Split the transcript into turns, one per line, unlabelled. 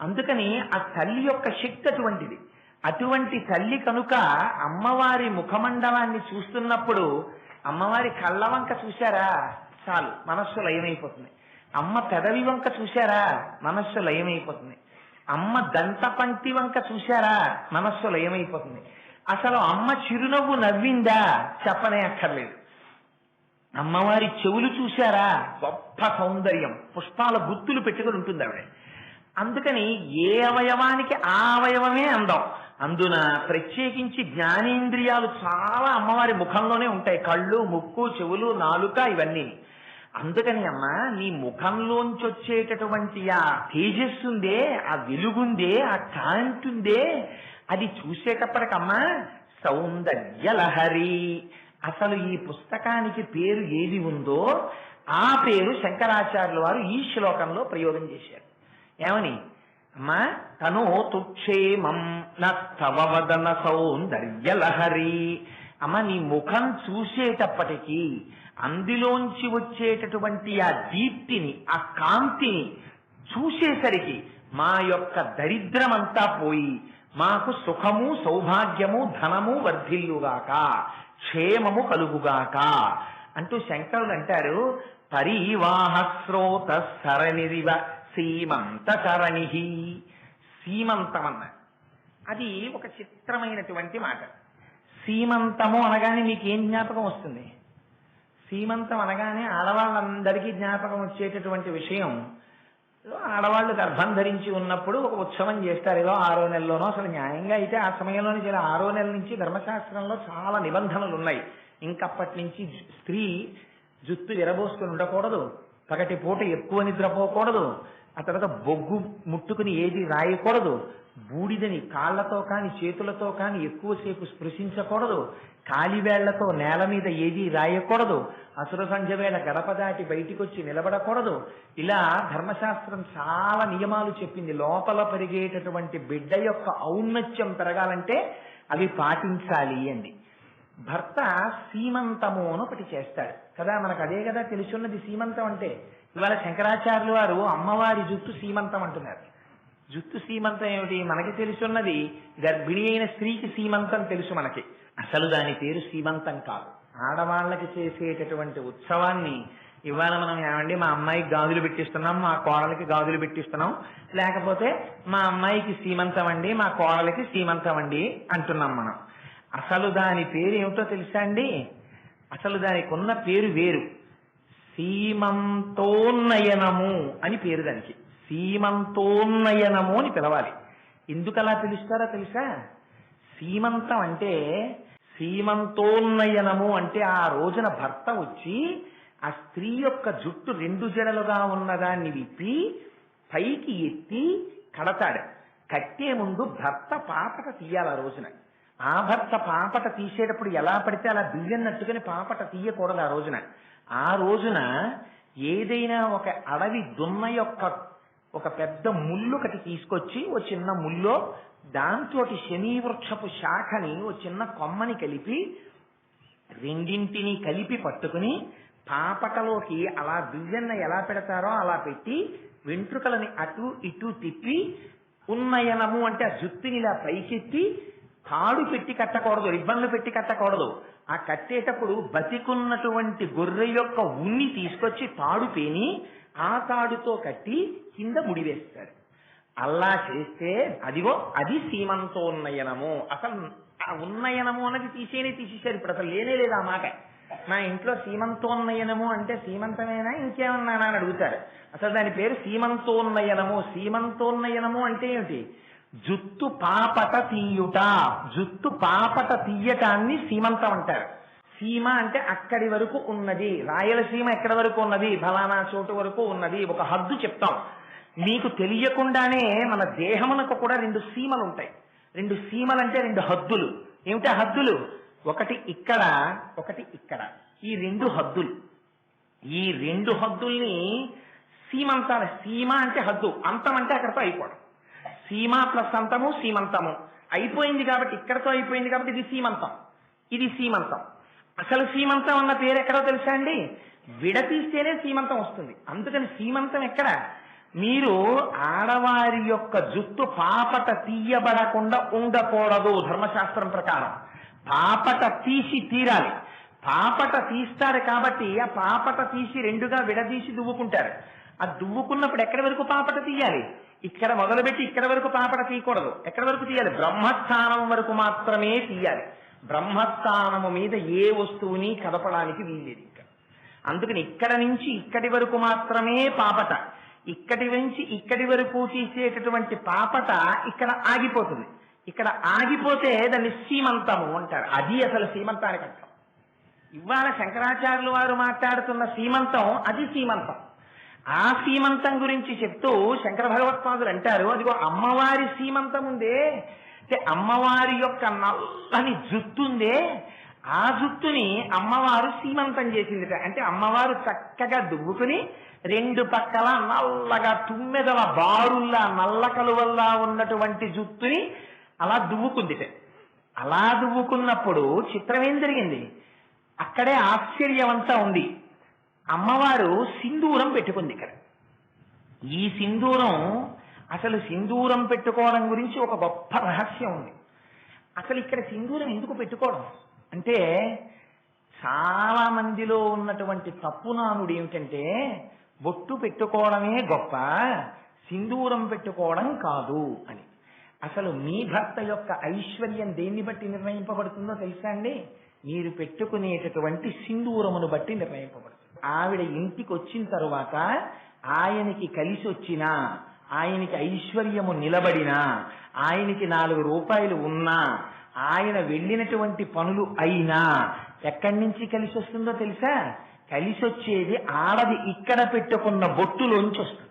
అందుకని ఆ తల్లి యొక్క శక్తి అటువంటిది. అటువంటి తల్లి కనుక అమ్మవారి ముఖమండలాన్ని చూస్తున్నప్పుడు అమ్మవారి కళ్ళ వంక చూశారా? చాలు మనస్సు లయమైపోతుంది. అమ్మ పెదవి వంక చూశారా? మనస్సు లయమైపోతుంది. అమ్మ దంత పంక్తి వంక చూశారా? మనస్సు లయమైపోతుంది. అసలు అమ్మ చిరునవ్వు నవ్విందా? చెప్పనే అక్కర్లేదు. అమ్మవారి చెవులు చూశారా? గొప్ప సౌందర్యం. పుష్పాల గుర్తులు పెట్టుకుని ఉంటుంది ఆవిడ. అందుకని ఏ అవయవానికి ఆ అవయవమే అందం. అందున ప్రత్యేకించి జ్ఞానేంద్రియాలు చాలా అమ్మవారి ముఖంలోనే ఉంటాయి. కళ్ళు ముక్కు చెవులు నాలుక ఇవన్నీ. అందుకని అమ్మ నీ ముఖంలోంచి వచ్చేటటువంటి ఆ తేజస్సుందే ఆ వెలుగుందే ఆ కాంతుందే అది చూసేటప్పటికమ్మా సౌందర్యలహరి అసలు ఈ పుస్తకానికి పేరు ఏది ఉందో ఆ పేరు శంకరాచార్యుల వారు ఈ శ్లోకంలో ప్రయోగం చేశారు. ఏమని? అమ్మా తను తుక్షేమం నవవదన సౌందర్యలహరి. అమ్మ నీ ముఖం చూసేటప్పటికీ అందులోంచి వచ్చేటటువంటి ఆ దీప్తిని ఆ కాంతిని చూసేసరికి మా యొక్క దరిద్రమంతా పోయి మాకు సుఖము సౌభాగ్యము ధనము వర్ధిల్లుగాక క్షేమము కలుగుగాక అంటూ శంకరులు అంటారు పరివాహ స్రోత సరణిరివ సీమంత సరణి సీమంతం అది ఒక చిత్రమైనటువంటి మాట. సీమంతము అనగానే మీకు ఏం జ్ఞాపకం వస్తుంది? సీమంతం అనగానే ఆడవాళ్ళందరికీ జ్ఞాపకం వచ్చేటటువంటి విషయం. ఆడవాళ్ళు గర్భం ధరించి ఉన్నప్పుడు ఒక ఉత్సవం చేస్తారు. ఏదో ఆరో నెలలోనో అసలు న్యాయంగా అయితే ఆ సమయంలోనే చాలా ఆరో నెలల నుంచి ధర్మశాస్త్రంలో చాలా నిబంధనలు ఉన్నాయి. ఇంకప్పటి నుంచి స్త్రీ జుత్తు ఎరబోసుకుని ఉండకూడదు. పగటి పూట ఎక్కువ నిద్రపోకూడదు. ఆ తర్వాత బొగ్గు ముట్టుకుని ఏది రాయకూడదు. బూడిదని కాళ్ళతో కానీ చేతులతో కానీ ఎక్కువసేపు స్పృశించకూడదు. కాలివేళ్ళతో నేల మీద ఏది రాయకూడదు. అసుర సంధ్య వేళ గడప దాటి బయటికి వచ్చి నిలబడకూడదు. ఇలా ధర్మశాస్త్రం చాలా నియమాలు చెప్పింది. లోపల పెరిగేటటువంటి బిడ్డ యొక్క ఔన్నత్యం పెరగాలంటే అవి పాటించాలి అండి భర్త సీమంతము అని ఒకటి చేస్తాడు. కదా మనకు అదే కదా తెలుసున్నది సీమంతం అంటే. ఇవాళ శంకరాచార్యులు వారు అమ్మవారి జుట్టు సీమంతం అంటున్నారు. జుట్టు సీమంతం ఏమిటి? మనకి తెలుసున్నది గర్భిణి అయిన స్త్రీకి సీమంతం తెలుసు మనకి. అసలు దాని పేరు సీమంతం కాదు. ఆడవాళ్ళకి చేసేటటువంటి ఉత్సవాన్ని ఇవాళ మనం ఏమండి మా అమ్మాయికి గాజులు పెట్టిస్తున్నాం మా కోడలికి గాజులు పెట్టిస్తున్నాం. లేకపోతే మా అమ్మాయికి సీమంతం అండి మా కోడలికి సీమంతం అండి అంటున్నాం మనం. అసలు దాని పేరు ఏమిటో తెలుసా అండి? అసలు దానికి ఉన్న పేరు వేరు. సీమంతోన్నయనము అని పేరు దానికి. సీమంతోన్నయనము అని పిలవాలి. ఎందుకు అలా పిలుస్తారో తెలుసా? సీమంతం అంటే సీమంతోన్నయనము అంటే ఆ రోజున భర్త వచ్చి ఆ స్త్రీ యొక్క జుట్టు రెండు జడలుగా ఉన్నదాన్ని విప్పి పైకి ఎత్తి కడతాడు. కట్టే ముందు భర్త పాతక తీయాలి ఆ రోజున. ఆ భర్త పాపట తీసేటప్పుడు ఎలా పడితే అలా బియ్యం నట్టుకుని పాపట తీయకూడదు ఆ రోజున. ఆ రోజున ఏదైనా ఒక అడవి దున్న యొక్క ఒక పెద్ద ముళ్ళు ఒకటి తీసుకొచ్చి ఓ చిన్న ముల్లో దాంతో శనీవృక్షపు శాఖని ఓ చిన్న కొమ్మని కలిపి రెండింటిని కలిపి పట్టుకుని పాపటలోకి అలా బియ్యన్న ఎలా పెడతారో అలా పెట్టి వెంట్రుకలని అటు ఇటు తిప్పి ఉన్నయనము అంటే ఆ జుత్తుని ఇలా పైకెత్తి తాడు పెట్టి కట్టకూడదు రిబ్బన్లు పెట్టి కట్టకూడదు. ఆ కట్టేటప్పుడు బతికున్నటువంటి గొర్రె యొక్క ఉన్ని తీసుకొచ్చి తాడు పేని ఆ తాడుతో కట్టి కింద ముడివేస్తాడు అలా చేస్తే అదిగో అది సీమంతో ఉన్నయనము అసలు ఆ ఉన్నయనము అన్నది తీసేనే తీసేశారు ఇప్పుడు అసలు లేనే లేదు ఆ మాట. నా ఇంట్లో సీమంతోన్నయనము అంటే సీమంతమేనా ఇంకేమన్నా అని అడుగుతారు. అసలు దాని పేరు సీమంతోన్నయనము. సీమంతోన్నయనము అంటే ఏమిటి? జుత్తు పాపట తీయుట. జుత్తు పాపట తీయటాన్ని సీమంతం అంటారు. సీమ అంటే అక్కడి వరకు ఉన్నది. రాయలసీమ ఎక్కడి వరకు ఉన్నది? ఫలానా చోటు వరకు ఉన్నది. ఒక హద్దు చెప్తాం. మీకు తెలియకుండానే మన దేహమునకు కూడా రెండు సీమలు ఉంటాయి. రెండు సీమలు అంటే రెండు హద్దులు. ఏమిటా హద్దులు? ఒకటి ఇక్కడ ఒకటి ఇక్కడ. ఈ రెండు హద్దులు. ఈ రెండు హద్దుల్ని సీమంతాల సీమ అంటే హద్దు. అంతం అంటే అక్కడతో అయిపోవడం. సీమ ప్లస్ అంతము సీమంతము. అయిపోయింది కాబట్టి ఇక్కడతో అయిపోయింది కాబట్టి ఇది సీమంతం. ఇది సీమంతం. అసలు సీమంతం అన్న పేరు ఎక్కడో తెలుసా అండి? విడతీస్తేనే సీమంతం వస్తుంది. అందుకని సీమంతం ఎక్కడ? మీరు ఆడవారి యొక్క జుట్టు పాపట తీయబడకుండా ఉండకూడదు ధర్మశాస్త్రం ప్రకారం. పాపట తీసి తీరాలి. పాపట తీస్తారు కాబట్టి ఆ పాపట తీసి రెండుగా విడదీసి దువ్వుకుంటారు. ఆ దువ్వుకున్నప్పుడు ఎక్కడి వరకు పాపట తీయాలి? ఇక్కడ మొదలుపెట్టి ఇక్కడ వరకు పాపట తీయకూడదు. ఎక్కడి వరకు తీయాలి? బ్రహ్మస్థానం వరకు మాత్రమే తీయాలి. బ్రహ్మస్థానము మీద ఏ వస్తువుని కదపడానికి వీల్లేదు ఇక్కడ. అందుకని ఇక్కడ నుంచి ఇక్కడి వరకు మాత్రమే పాపట. ఇక్కడి నుంచి ఇక్కడి వరకు తీసేటటువంటి పాపట ఇక్కడ ఆగిపోతుంది. ఇక్కడ ఆగిపోతే దాన్ని సీమంతము అంటారు. అది అసలు సీమంతానికి అర్థం. ఇవాళ శంకరాచార్యులు వారు మాట్లాడుతున్న సీమంతం అది సీమంతం. ఆ సీమంతం గురించి చెప్తూ శంకర భగవత్పాదులు అంటారు. అదిగో అమ్మవారి సీమంతం ఉందే. అంటే అమ్మవారి యొక్క నల్లని జుత్తుందే ఆ జుత్తుని అమ్మవారు సీమంతం చేసింది అంటే అమ్మవారు చక్కగా దువ్వుకుని రెండు పక్కల నల్లగా తుమ్మెదల బారుల్లా నల్ల కలువల్లా ఉన్నటువంటి జుత్తుని అలా దువ్వుకుందిట. అలా దువ్వుకున్నప్పుడు చిత్రం ఏం జరిగింది? అక్కడే ఆశ్చర్యమంతా ఉంది. అమ్మవారు సింధూరం పెట్టుకుంది ఇక్కడ. ఈ సింధూరం అసలు సింధూరం పెట్టుకోవడం గురించి ఒక గొప్ప రహస్యం ఉంది. అసలు ఇక్కడ సింధూరం ఎందుకు పెట్టుకోవడం? అంటే చాలా మందిలో ఉన్నటువంటి తప్పునానుడు ఏమిటంటే బొట్టు పెట్టుకోవడమే గొప్ప సింధూరం పెట్టుకోవడం కాదు అని. అసలు మీ భర్త యొక్క ఐశ్వర్యం దేన్ని బట్టి నిర్ణయింపబడుతుందో తెలుసా అండి? మీరు పెట్టుకునేటటువంటి సింధూరమును బట్టి నిర్ణయింపబడుతుంది. ఆవిడ ఇంటికి వచ్చిన తరువాత ఆయనకి కలిసి వచ్చినా ఆయనకి ఐశ్వర్యము నిలబడినా ఆయనకి నాలుగు రూపాయలు ఉన్నా ఆయన వెళ్ళినటువంటి పనులు అయినా ఎక్కడి నుంచి కలిసి వస్తుందో తెలుసా? కలిసొచ్చేది ఆడది ఇక్కడ పెట్టుకున్న బొట్టులోంచి వస్తుంది